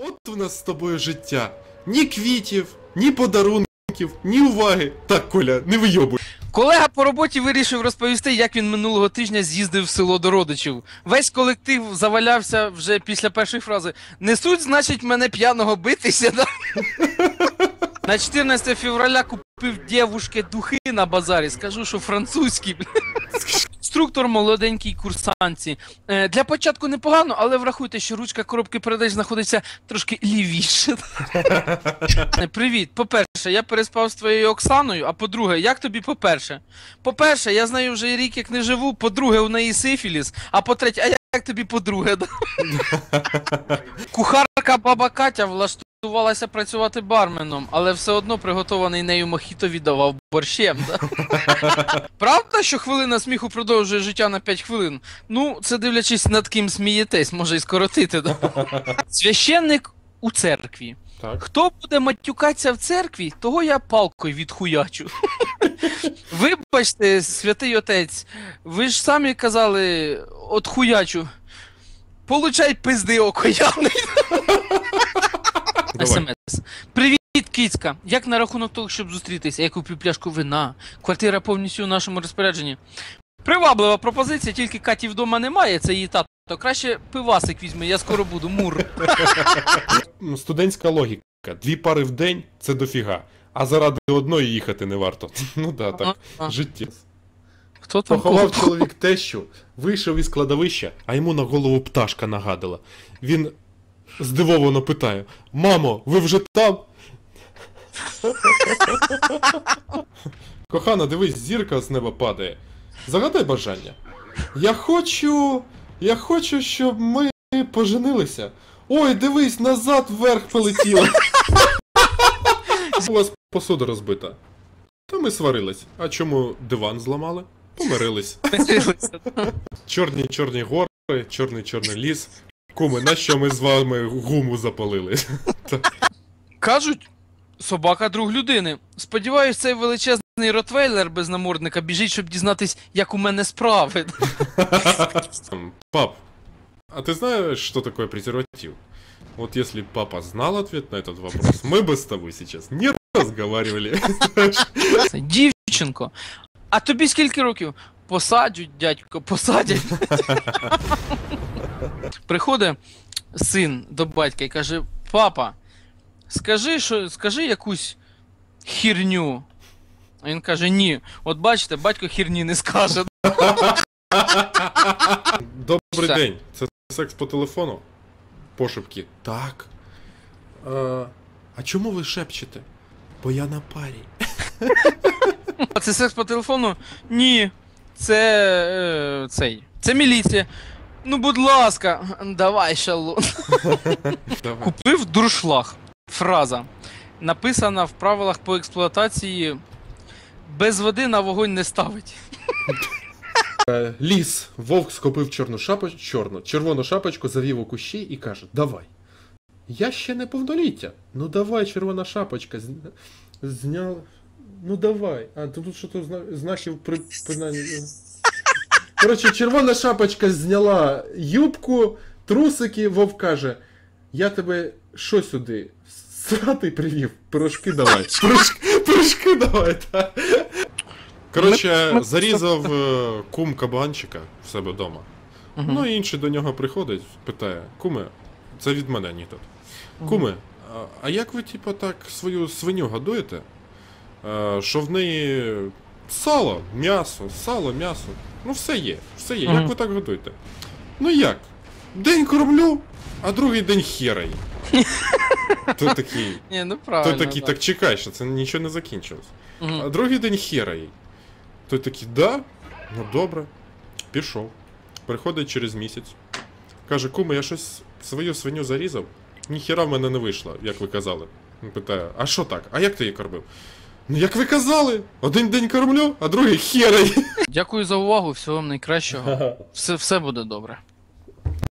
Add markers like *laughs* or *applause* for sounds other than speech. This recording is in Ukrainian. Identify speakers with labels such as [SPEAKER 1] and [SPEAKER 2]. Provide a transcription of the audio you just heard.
[SPEAKER 1] От у нас з тобою життя. Ні квітів, ні подарунків, ні уваги. Так, Коля, не вийобуй.
[SPEAKER 2] Колега по роботі вирішив розповісти, як він минулого тижня з'їздив в село до родичів. Весь колектив завалявся вже після першої фрази. Несуть, значить, мене п'яного битися. Да? На 14 февраля купив дівушки духи на базарі. Скажу, що французькі. Інструктор молоденький курсанці. Е, для початку непогано, але врахуйте, що ручка коробки передач знаходиться трошки лівіше. Е, Привіт. По-перше, я переспав з твоєю Оксаною, а по-друге, як тобі по-перше? По-перше, я з нею вже рік як не живу, по-друге, у неї сифіліс, а по-третє, а як, тобі по-друге? *laughs* Кухарка баба Катя влаштувалася працювати барменом, але все одно приготований нею мохіто віддавав борщем. Да? *laughs* Правда, що хвилина сміху продовжує життя на 5 хвилин? Ну, це дивлячись над ким смієтесь, може і скоротити. Да? *laughs* Священник у церкві.
[SPEAKER 1] Так.
[SPEAKER 2] Хто буде матюкатися в церкві, того я палкою відхуячу. *laughs* Вибачте, святий отець, ви ж самі казали, от хуячу. Получай пизди окояний. СМС. Привіт, кицька. Як на рахунок того, щоб зустрітися? Я купив пляшку вина. Квартира повністю у нашому розпорядженні. Приваблива пропозиція, тільки Каті вдома немає, це її тато. Краще пивасик візьми, я скоро буду, мур.
[SPEAKER 1] Студентська логіка. Дві пари в день це дофіга. А заради одної їхати не варто. *laughs* Ну да, так. Життя.
[SPEAKER 2] Хто там
[SPEAKER 1] Поховав чоловік тещу, вийшов із кладовища, а йому на голову пташка нагадала. Він здивовано питає: Мамо, ви вже там? Кохана, дивись, зірка з неба падає. Загадай бажання. Я хочу. Я хочу, щоб ми поженилися. Ой, дивись, назад вверх полетіла. У вас посуда розбита. Та ми сварились. А чому диван зламали? Помирились. Чорні чорні гори, чорний чорний ліс. Куми, на що ми з вами гуму запалили?
[SPEAKER 2] Кажуть, собака друг людини. Сподіваюсь, цей величезний ротвейлер без намордника біжить, щоб дізнатись, як у мене справи.
[SPEAKER 1] Пап, а ты знаешь, что такое презерватив? Вот если б папа знал ответ на этот вопрос, мы бы с тобой сейчас не разговаривали.
[SPEAKER 2] Це Дівчинко. А тобі скільки років? Посаджуть, дядько, посадять. Приходить син до батька і каже: Папа, скажи, що, скажи якусь хірню. А він каже: ні. От бачите, батько хірні не скаже.
[SPEAKER 1] Добрий
[SPEAKER 2] Все.
[SPEAKER 1] день. Це секс по телефону? Пошепки. Так. А, а чому ви шепчете? Бо я на парі.
[SPEAKER 2] А це секс по телефону? Ні. Це. Е, цей. Це міліція. Ну, будь ласка, давай, шалун.
[SPEAKER 1] Давай.
[SPEAKER 2] Купив дуршлаг. Фраза. Написана в правилах по експлуатації. Без води на вогонь не ставить.
[SPEAKER 1] Е, Ліс. Вовк схопив чорну шапочку, чорну, червону шапочку, завів у кущі і каже: Давай. Я ще не повноліття. Ну давай, червона шапочка. З... Зняв. Ну давай. А тут що то зна... знаків при... принаймні. Коротше, червона шапочка зняла юбку, трусики, вовк каже: Я тебе що сюди? Сратий привів, пирожки давай. *laughs* Пирожки, пирожки давай, так. Коротше, зарізав е, кум кабанчика в себе вдома.
[SPEAKER 2] Мгм.
[SPEAKER 1] Ну і інший до нього приходить, питає: Куме, це від мене ні тут. Куме, а, а як ви, типу, так свою свиню годуєте? Е, що в неї сало, м'ясо, сало, м'ясо. Ну все є, все є. Як ви так годуєте? Ну як? День кормлю, а другий день херай. Той такий. *laughs*
[SPEAKER 2] Ні, ну
[SPEAKER 1] Той
[SPEAKER 2] правильно.
[SPEAKER 1] такий, так чекай, що це нічого не закінчилось.
[SPEAKER 2] Мгм.
[SPEAKER 1] А другий день хера їй. Той такий, да, ну добре. Пішов. Приходить через місяць. Каже, куме, я щось свою свиню зарізав. Ніхіра в мене не вийшло, як ви казали. Він питає, а що так? А як ти її кормив? Ну як ви казали, один день кормлю, а другий хера.
[SPEAKER 2] Дякую за увагу, всього вам найкращого. *laughs* Все, все буде добре.